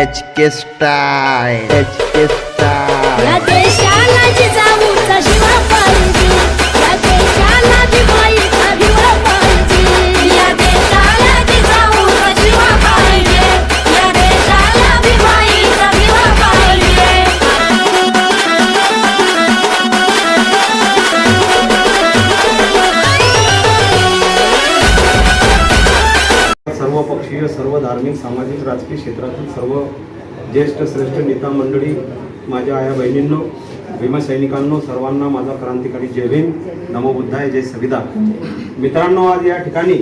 H के style H धार्मिक सामाजिक राजकीय क्षेत्रातील सर्व ज्येष्ठ श्रेष्ठ नेता मंडळी माझ्या आया बहिणींनो भीमसैनिकांनो सर्वांना माझा क्रांतिकारी जय भीम नमो बुद्धाय जय संविधान मित्रांनो आज या ठिकाणी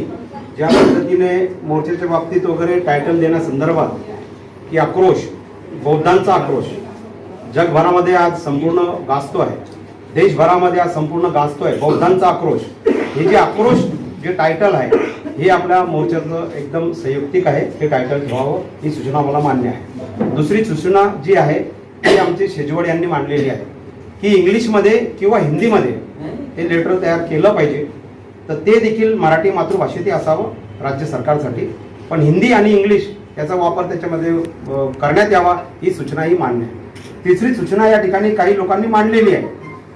ज्या पद्धतीने मोर्चाच्या बाबतीत वगैरे टायटल देण्यासंदर्भात की आक्रोश बौद्धांचा आक्रोश जगभरामध्ये आज संपूर्ण गाजतो आहे. देशभरामध्ये आज संपूर्ण गाजतो आहे बौद्धांचा आक्रोश. हे जे आक्रोश जे टायटल आहे हे आपल्या मोर्चाचं एकदम संयुक्तिक आहे हे टायटल ठेवावं ही सूचना मला मान्य आहे. दुसरी सूचना जी आहे ती आमची शेजवड यांनी मांडलेली आहे की इंग्लिशमध्ये किंवा हिंदीमध्ये हे लेटर तयार केलं पाहिजे तर ते देखील मराठी मातृभाषेतही असावं राज्य सरकारसाठी. पण हिंदी आणि इंग्लिश याचा वापर त्याच्यामध्ये करण्यात यावा ही सूचनाही मान्य आहे. तिसरी सूचना या ठिकाणी काही लोकांनी मांडलेली आहे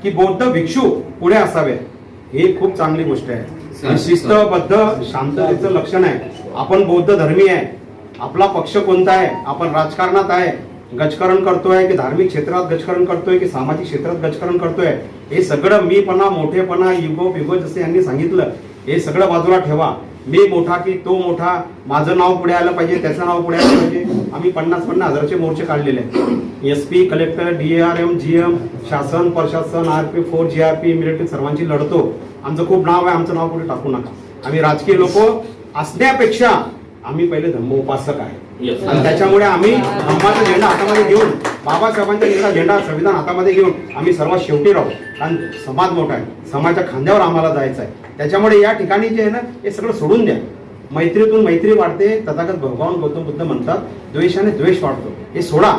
की बौद्ध भिक्षू पुढे असावे ही खूप चांगली गोष्ट आहे. शिस्तबद्ध शांततेचं लक्षण आहे. आपण बौद्ध धर्मी आहे. आपला पक्ष कोणता आहे? आपण राजकारणात आहे. गजकरण करतोय की धार्मिक क्षेत्रात गजकरण करतोय की सामाजिक क्षेत्रात गजकरण करतोय? हे सगळं मीपणा मोठेपणा युगो बिगो जसे यांनी सांगितलं हे सगळं बाजूला ठेवा. मी मोठा की तो मोठा माझं नाव पुढे आलं पाहिजे त्याचं नाव पुढे आलं पाहिजे. आम्ही पन्नास पन्नास हजाराचे मोर्चे काढलेले आहेत. S P collector D R M G M शासन प्रशासन R P four G R P military सर्वांची लढतो. आमचं खूप नाव आहे आमचं नाव पुढे टाकू नका. आम्ही राजकीय लोक असण्यापेक्षा आम्ही पहिले धम्मोपासक आहे. आणि त्याच्यामुळे आम्ही धम्माचा झेंडा हातामध्ये घेऊन बाबासाहेबांचा लिहिलेला झेंडा संविधान हातामध्ये घेऊन आम्ही सर्वात शेवटी राहू. कारण समाज मोठा आहे. समाजाच्या खांद्यावर आम्हाला जायचं आहे. त्याच्यामुळे या ठिकाणी जे आहे ना हे सगळं सोडून द्या. मैत्रीतून मैत्री वाढते तथागत भगवान गौतम बुद्ध म्हणतात द्वेषाने द्वेष वाढतो. हे सोडा.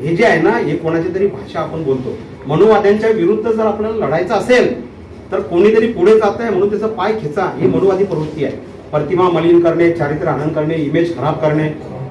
हे जे आहे ना हे कोणाची तरी भाषा आपण बोलतो. मनुवाद्यांच्या विरुद्ध जर आपल्याला लढायचं असेल तर कोणीतरी पुढे जात आहे म्हणून त्याचा पाय खेचा. ही मनुवादी प्रवृत्ती आहे. प्रतिमा मलिन करणे चारित्र्य हनन करणे इमेज खराब करणे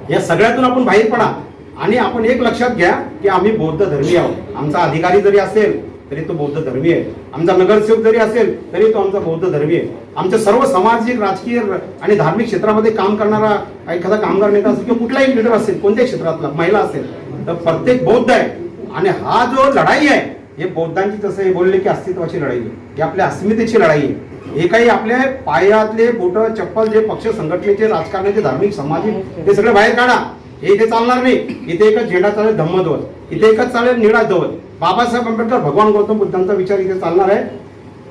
या सगळ्यातून आपण बाहेर पडा. आणि आपण एक लक्षात घ्या की आम्ही बौद्ध धर्मी आहोत. आमचा अधिकारी जरी असेल तरी तो बौद्ध धर्मी आहे. आमचा नगरसेवक जरी असेल तरी तो आमचा बौद्ध धर्मी आहे. आमच्या सर्व सामाजिक राजकीय आणि धार्मिक क्षेत्रामध्ये काम करणारा एखादा कामगार नेता असेल किंवा कुठलाही लिडर असेल कोणत्याही क्षेत्रातला महिला असेल तर प्रत्येक बौद्ध आहे. आणि हा जो लढाई आहे हे बौद्धांची जसं हे बोलले की अस्तित्वाची लढाई आहे. ही आपल्या अस्मितेची लढाई आहे. हे काही आपले पायातले बोट चप्पल जे पक्ष संघटनेचे राजकारणाचे धार्मिक सामाजिक ते सगळे बाहेर काढा. हे इथे चालणार नाही. इथे एकच झेंडा चालेल धम्मध्वज. इथे एकच चालेल निळा ध्वज बाबासाहेब आंबेडकर भगवान गौतम बुद्धांचा विचार इथे चालणार आहे.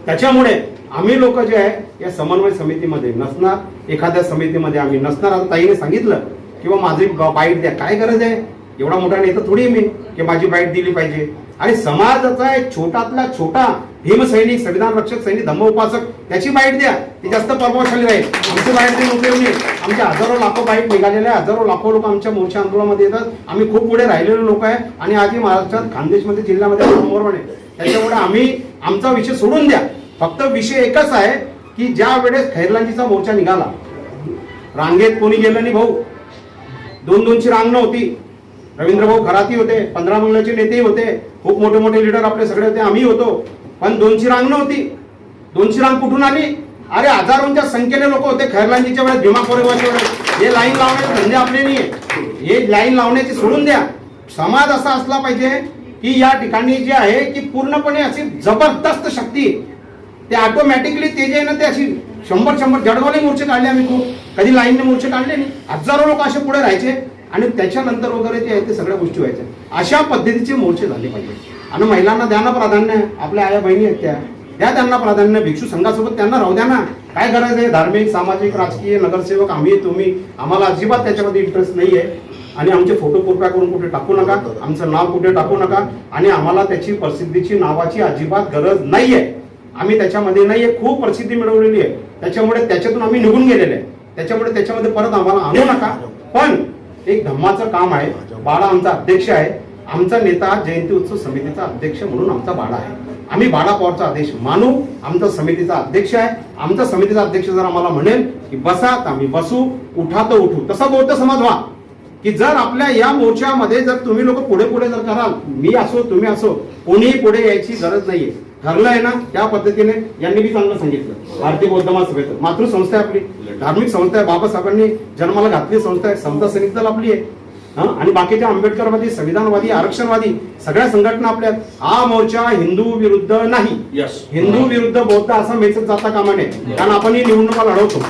त्याच्यामुळे आम्ही लोक जे आहे या समन्वय समितीमध्ये नसणार. एखाद्या समितीमध्ये आम्ही नसणार. आता ताईने सांगितलं किंवा माझी बाईट द्या. काय गरज आहे? एवढा मोठा नेता थोडी मी की माझी बाईट दिली पाहिजे. आणि समाजाचा एक छोटातला छोटा भीमसैनिक संविधान रक्षक सैनिक धम्म उपासक त्याची बाईट द्या. ती जास्त प्रभावशाली राहील. आमची बाईट देऊन उपयोग नाही. आमच्या हजारो लाखो बाईट निघालेल्या आहे. हजारो लाखो लोक आमच्या मोर्चा आंदोलनामध्ये येतात. आम्ही खूप पुढे राहिलेले लोक आहे. आणि आजही महाराष्ट्रात खानदेशमध्ये जिल्ह्यामध्ये समोर त्याच्यामुळे आम्ही आमचा विषय सोडून द्या. फक्त विषय एकच आहे की ज्या वेळेस खैरलांजीचा मोर्चा निघाला रांगेत कोणी गेलं नाही भाऊ. दोन दोनची रांग नव्हती. रवींद्र भाऊ घराती होते पंधरा मंगळाचे नेतेही होते. खूप मोठे मोठे लीडर आपले सगळे होते. आम्ही होतो. पण दोनची रांग नव्हती. दोनची रांग कुठून आली? अरे हजारोंच्या संख्येने लोक होते खैरलांजीच्या वेळेस भीमा कोरेगावच्या वेळेस. हे लाईन लावण्याचे धंदे आपले नाही हे लाईन लावण्याची सोडून द्या. समाज असा असला पाहिजे की या ठिकाणी जे आहे की पूर्णपणे अशी जबरदस्त शक्ती ते ऑटोमॅटिकली ते जे आहे ना ते अशी शंभर शंभर जडगावले मोर्चे काढले आम्ही खूप. कधी लाईनने मोर्चे काढले नाही. हजारो लोक असे पुढे राहायचे. आणि त्याच्यानंतर वगैरे जे आहे ते सगळ्या गोष्टी व्हायच्या. अशा पद्धतीचे मोर्चे झाले पाहिजे. आणि महिलांना द्या ना प्राधान्य. आपल्या आया बहिणी आहेत त्या. द्या त्यांना प्राधान्य. भिक्षू संघासोबत त्यांना राहू द्या ना. काय गरज आहे? धार्मिक सामाजिक राजकीय नगरसेवक आम्ही तुम्ही. आम्हाला अजिबात त्याच्यामध्ये इंटरेस्ट नाही आहे आणि आमचे फोटो कृपया करून कुठे टाकू नका. आमचं नाव कुठे टाकू नका. आणि आम्हाला त्याची प्रसिद्धीची नावाची अजिबात गरज नाही आहे आम्ही त्याच्यामध्ये नाही आहे खूप प्रसिद्धी मिळवलेली आहे. त्याच्यामुळे त्याच्यातून आम्ही निघून गेलेले आहे. त्याच्यामुळे त्याच्यामध्ये परत आम्हाला आणू नका. पण एक धम्माचं काम आहे. बाळा आमचा अध्यक्ष आहे. आमचा नेता जयंती उत्सव समितीचा अध्यक्ष म्हणून आमचा बाळा आहे. आम्ही बाळा पवारचा आदेश मानू. आमचा समितीचा अध्यक्ष आहे. आमचा समितीचा अध्यक्ष जर आम्हाला म्हणेल की बसा तर आम्ही बसू. उठा तर उठू. तसा बौद्ध समाज व्हा. की जर आपल्या या मोर्चामध्ये जर तुम्ही लोक पुढे पुढे जर कराल मी असो तुम्ही असो कोणीही पुढे यायची गरज नाहीये. ठरलं आहे ना त्या पद्धतीने यांनी मी चांगलं सांगितलं. भारतीय बौद्ध महासभेत मातृसंस्था आहे आपली. धार्मिक संस्था आहे. बाबासाहेबांनी जन्माला घातली संस्था आहे. समता सैनिक दल आपली आहे. हं? आणि बाकीच्या आंबेडकरवादी संविधानवादी आरक्षणवादी सगळ्या संघटना आपल्या. हा मोर्चा हिंदू विरुद्ध नाही. हिंदू विरुद्ध बौद्ध असं मेसेज जाता कामा नये. कारण आपण ही निवडणुका लढवतो.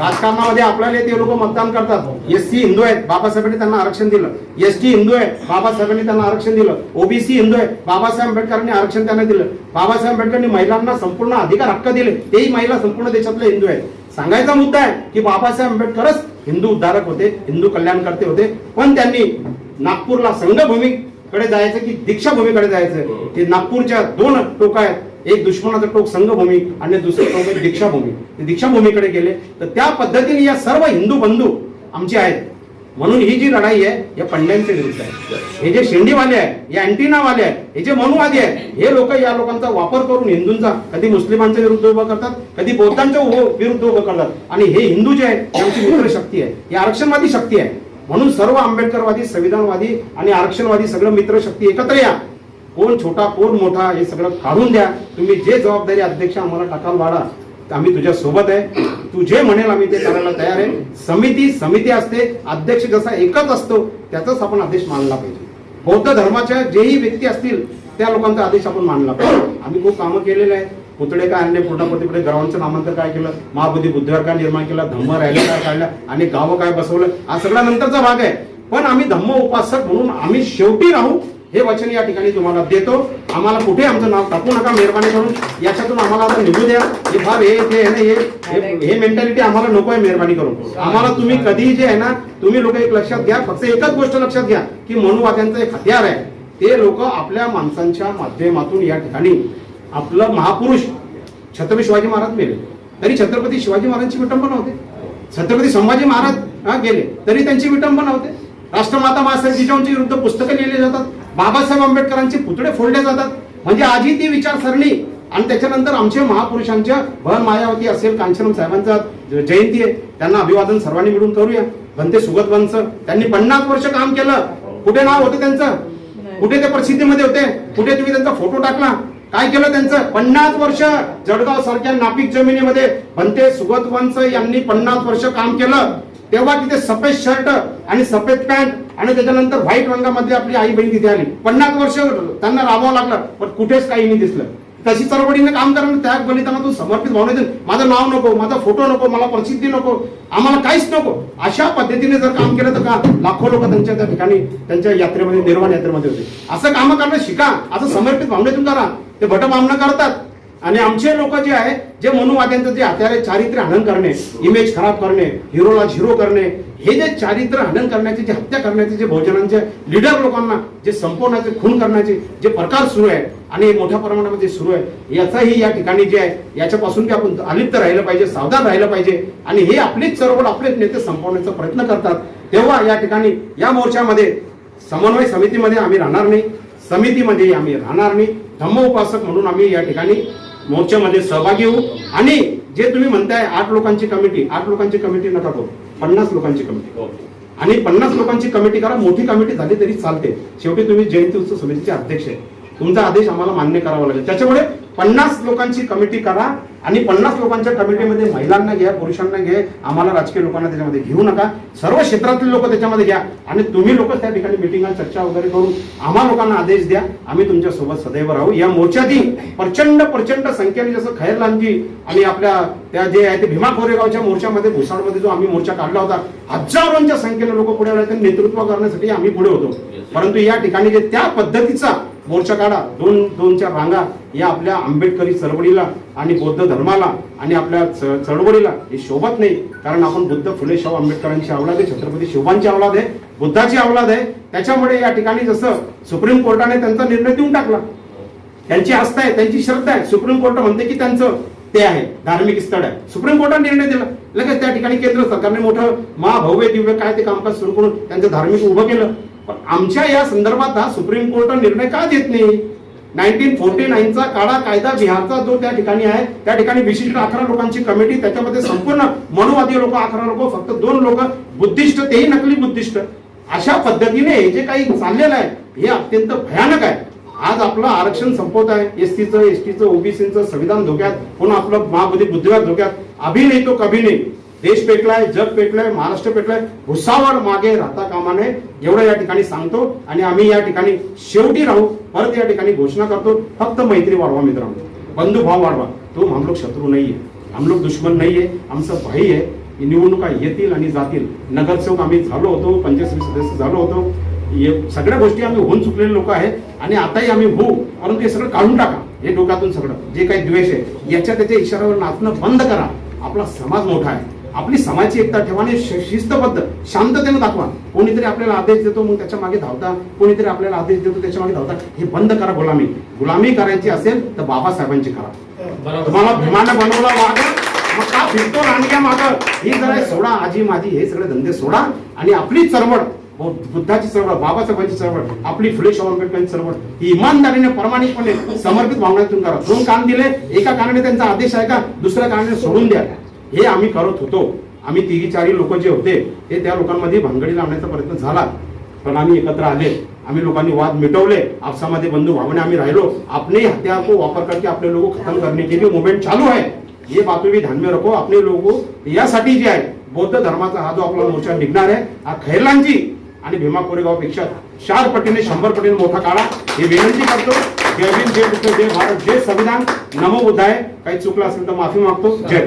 राजकारणामध्ये आपल्याला ते लोक मतदान करतात. एस सी हिंदू आहेत बाबासाहेबांनी त्यांना आरक्षण दिलं. एस टी हिंदू आहे बाबासाहेबांनी त्यांना आरक्षण दिलं. ओबीसी हिंदू आहे बाबासाहेब आंबेडकरांनी आरक्षण त्यांना दिलं. बाबासाहेब आंबेडकरांनी महिलांना संपूर्ण अधिकार हक्क दिले. तेही महिला संपूर्ण देशातले हिंदू आहेत. सांगायचा मुद्दा आहे की बाबासाहेब आंबेडकरच हिंदू उद्धारक होते हिंदू कल्याणकर्ते होते पण त्यांनी नागपूरला संघभूमीकडे जायचं की दीक्षाभूमीकडे जायचं? ते नागपूरच्या दोन टोक आहेत. एक दुश्मनाचं टोक संघभूमी आणि दुसरं टोक दीक्षाभूमी. ते दीक्षाभूमीकडे गेले. तर त्या पद्धतीने या सर्व हिंदू बंधू आमचे आहेत. म्हणून ही जी लढाई आहे या पंड्यांच्या विरुद्ध आहे. हे जे शेंडीवाले आहेत हे अँटिनावाले आहेत हे जे मनुवादी आहेत हे लोक या लोकांचा वापर करून हिंदूंचा कधी मुस्लिमांच्या विरुद्ध उभं करतात कधी बौद्धांच्या विरुद्ध उभं करतात. आणि हे हिंदू जे आहेत हे आमची मित्र शक्ती आहे ही आरक्षणवादी शक्ती आहे. म्हणून सर्व आंबेडकरवादी संविधानवादी आणि आरक्षणवादी सगळं मित्र शक्ती एकत्र या. कोण छोटा कोण मोठा हे सगळं काढून द्या. तुम्ही जे जबाबदारी अध्यक्ष आम्हाला टाकाल वाढा. आम्ही तुझ्या सोबत आहे. तू जे म्हणेल आम्ही ते करायला तयार आहे. समिती समिती असते. अध्यक्ष जसा एकच असतो त्याचाच आपण आदेश मानला पाहिजे. बौद्ध धर्माच्या जेही व्यक्ती असतील त्या लोकांचा आदेश आपण मानला पाहिजे. आम्ही खूप कामं केलेले आहेत. पुतळे काय आणले पूर्णपतीकडे ग्राउंडचं नामांतर काय केलं? महाबोधी बुद्धिवार काय निर्माण केला धम्म रॅली काय काढल्या आणि गावं काय बसवलं? हा सगळा नंतरचा भाग आहे. पण आम्ही धम्म उपासक म्हणून आम्ही शेवटी राहू. हे वचन या ठिकाणी तुम्हाला देतो. आम्हाला कुठे आमचं नाव टाकू नका मेहरबानी करून. याच्यातून आम्हाला आता निघू द्या. हे फार हे ते हे हे हे- हे मेंटॅलिटी आम्हाला नको आहे मेहरबानी करून. आम्हाला तुम्ही कधी जे आहे ना तुम्ही लोक एक लक्षात घ्या. फक्त एकच गोष्ट लक्षात घ्या की मनुवाद्यांचं एक हत्यार आहे. ते लोक आपल्या माणसांच्या माध्यमातून या ठिकाणी आपलं महापुरुष छत्रपती शिवाजी महाराज मेले. तरी छत्रपती शिवाजी महाराजांची विटंबना होते. छत्रपती संभाजी महाराज हा, गेले. तरी त्यांची विटंबना होते. राष्ट्रमाता मासाहेब जिजाऊंच्या विरुद्ध पुस्तकं लिहिली जातात. बाबासाहेब आंबेडकरांचे पुतळे फोडले जातात. म्हणजे आजही ती विचारसरणी आणि त्याच्यानंतर आमच्या महापुरुषांच्या भर मायावती असेल कांचनम साहेबांचा जयंती आहे त्यांना अभिवादन सर्वांनी मिळून करूया. भंते सुगत वंश त्यांनी पन्नास वर्ष काम केलं. कुठे नाव होतं त्यांचं? कुठे ते प्रसिद्धीमध्ये होते? कुठे तुम्ही त्यांचा फोटो टाकला? काय केलं त्यांचं? पन्नास वर्ष जळगाव सारख्या नापीक जमिनीमध्ये भंते सुगत वंश यांनी पन्नास वर्ष काम केलं. तेव्हा तिथे सफेद शर्ट आणि सफेद पॅन्ट आणि त्याच्यानंतर व्हाईट रंगामध्ये आपली आई बहीण तिथे आली. पन्नास वर्ष त्यांना राबावं लागलं पण कुठेच काही नाही दिसलं. तशी चळवळीने काम करा त्या तू समर्पित भावनेतून माझं नाव नको माझा फोटो नको मला प्रसिद्धी नको आम्हाला काहीच नको. अशा पद्धतीने जर काम केलं तर का? लाखो लोक त्यांच्या त्या ठिकाणी त्यांच्या यात्रेमध्ये निर्वाण यात्रेमध्ये होते. असं काम करणं शिका असं समर्पित भावनेतून करा ते भटभावना करतात. आणि आमचे लोक जे आहे जे मनुवाद्यांचं जे हत्यार आहे चारित्र्य हनन करणे इमेज खराब करणे हिरोला झिरो करणे हे जे चारित्र्य हनन करण्याचे जे हत्या करण्याचे जे भोजनांचे लिडर लोकांना जे संपवण्याचे खून करण्याचे जे प्रकार सुरू आहे आणि मोठ्या प्रमाणामध्ये सुरू आहे याचाही या ठिकाणी जे आहे याच्यापासून की आपण अलिप्त राहिलं पाहिजे सावधान राहिलं पाहिजे आणि हे आपलेच चळवळ आपलेच नेते संपवण्याचा प्रयत्न करतात. तेव्हा या ठिकाणी या मोर्चामध्ये समन्वय समितीमध्ये आम्ही राहणार नाही. समितीमध्ये आम्ही राहणार नाही. धम्म उपासक म्हणून आम्ही या ठिकाणी मोर्चामध्ये सहभागी होऊ आणि जे तुम्ही म्हणताय आठ लोकांची कमिटी आठ लोकांची कमिटी नका करू पन्नास लोकांची कमिटी. आणि पन्नास लोकांची कमिटी करा मोठी कमिटी झाली तरी चालते. शेवटी तुम्ही जयंती उत्सव समितीचे अध्यक्ष आहे. तुमचा आदेश आम्हाला मान्य करावा लागेल. त्याच्यामुळे पन्नास लोकांची कमिटी करा आणि पन्नास लोकांच्या कमिटीमध्ये महिलांना घ्या पुरुषांना घ्या. आम्हाला राजकीय लोकांना त्याच्यामध्ये घेऊ नका. सर्व क्षेत्रातले लोक त्याच्यामध्ये घ्या. आणि तुम्ही लोक त्या ठिकाणी मिटिंगा चर्चा वगैरे करून आम्हा लोकांना आदेश द्या. आम्ही तुमच्यासोबत सदैव राहू. या मोर्चातही प्रचंड प्रचंड संख्येने जसं खैरलालजी आणि आपल्या त्या जे आहे ते भीमा कोरेगावच्या मोर्चामध्ये भुसावळमध्ये जो आम्ही मोर्चा काढला होता हजारोंच्या संख्येने लोक पुढे नेतृत्व करण्यासाठी आम्ही पुढे होतो. परंतु या ठिकाणी जे त्या पद्धतीचा मोर्चा काढा दोन दोन चार रांगा या आपल्या आंबेडकरी चळवळीला आणि बौद्ध धर्माला आणि आपल्या चळवळीला. हे शोभत नाही कारण आपण बुद्ध फुले शाहू आंबेडकरांची अवलाद आहे छत्रपती शिवबांची अवलाद आहे बुद्धाची अवलाद आहे. त्याच्यामुळे या ठिकाणी जसं सुप्रीम कोर्टाने त्यांचा निर्णय देऊन टाकला त्यांची आस्था आहे त्यांची श्रद्धा आहे. सुप्रीम कोर्ट म्हणते की त्यांचं ते आहे धार्मिक स्थळ आहे. सुप्रीम कोर्टाने निर्णय दिला. लगेच त्या ठिकाणी केंद्र सरकारने मोठं महाभव्य दिव्य काय ते कामकाज सुरू करून त्यांचं धार्मिक उभं केलं. पण आमच्या या संदर्भात हा सुप्रीम कोर्ट निर्णय का देत नाही? नाईन्टीन फोर्टी नाईनचा काळा कायदा बिहारचा जो त्या ठिकाणी आहे त्या ठिकाणी विशिष्ट अकरा लोकांची कमिटी त्याच्यामध्ये संपूर्ण मनुवादी लोक अकरा लोक फक्त दोन लोक बुद्धिस्ट तेही नकली बुद्धिस्ट अशा पद्धतीने हे जे काही चाललेलं आहे हे अत्यंत भयानक आहे. आज आपलं आरक्षण संपवत आहे एस टीचं एस टीचं ओबीसीचं संविधान धोक्यात पुन्हा आपलं महाबुद्धी बुद्धिवाद धोक्यात. अभिनय तो कभी नाही. देश पेटलाय जग पेटलाय महाराष्ट्र पेटलाय भुसावर मागे राहता कामा नये एवढं या ठिकाणी सांगतो आणि आम्ही या ठिकाणी शेवटी राहू परत या ठिकाणी घोषणा करतो. फक्त मैत्री वाढवा मित्रांनो. बंधुभाव वाढवा. तो हम लोग शत्रू नाहीये. हम लोग दुश्मन नाहीये. आमचं भाई आहे. निवडणुका येतील आणि जातील. नगरसेवक आम्ही झालो होतो पंचायत सदस्य झालो होतो. सगळ्या गोष्टी आम्ही होऊन चुकलेले लोक आहेत आणि आताही आम्ही होऊ परंतु हे सगळं काढून टाका. हे डोक्यातून सगळं. जे काही द्वेष आहे याच्या त्याच्या इशाऱ्यावर नाचणं बंद करा. आपला समाज मोठा आहे. आपली समाजाची एकता ठेवा आणि शिस्तबद्ध शांततेने दाखवा. कोणीतरी आपल्याला आदेश देतो मग त्याच्यामागे धावता. कोणीतरी आपल्याला आदेश देतो त्याच्यामागे धावता. हे बंद करा गुलामी. गुलामी करायची असेल तर बाबासाहेबांची करा. तुम्हाला भीमानं बनवलं मागं मग का फिरतो रांडग्या मागं? ही जरा सोडा आजी माझी हे सगळे धंदे सोडा. आणि आपली चळवळ बुद्धाची चळवळ बाबासाहेबांची चळवळ आपली फुले शाहू आंबेडकरांची चळवळ ही इमानदारीने प्रामाणिकपणे समर्पित भावनेतून करा. दोन कान दिले एका कानाने त्यांचा आदेश आहे का दुसऱ्या कानाने सोडून द्या. हे आम्ही करत होतो. आम्ही तिघी चारी लोक जे होते ते त्या लोकांमध्ये भानगडी लावण्याचा प्रयत्न झाला. पण आम्ही एकत्र आले. आम्ही लोकांनी वाद मिटवले. आपसामध्ये बंधू भावने आम्ही राहिलो. आपने हत्या को वापर करके आपले लोगों खतम खत्म करने के लिए चालू आहे हे बातमी भी ध्यान में रखो. आपले लोक यासाठी जे आहे बौद्ध धर्माचा हा जो आपला मोर्चा निघणार आहे हा खैरलांची आणि भीमा कोरेगावपेक्षा चार पटीने शंभर पटीने मोठा काढा हे विनंती करतो. जय भीम जय जय भारत जय संविधान. नमो बुद्धाय. काही चुकलं असेल तर माफी मागतो. जय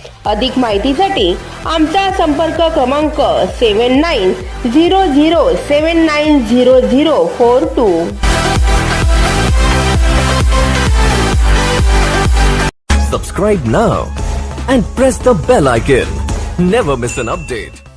अधिक माहितीसाठी आमचा संपर्क क्रमांक seven nine zero zero seven nine zero zero four two. Subscribe ना and press the bell icon never miss an update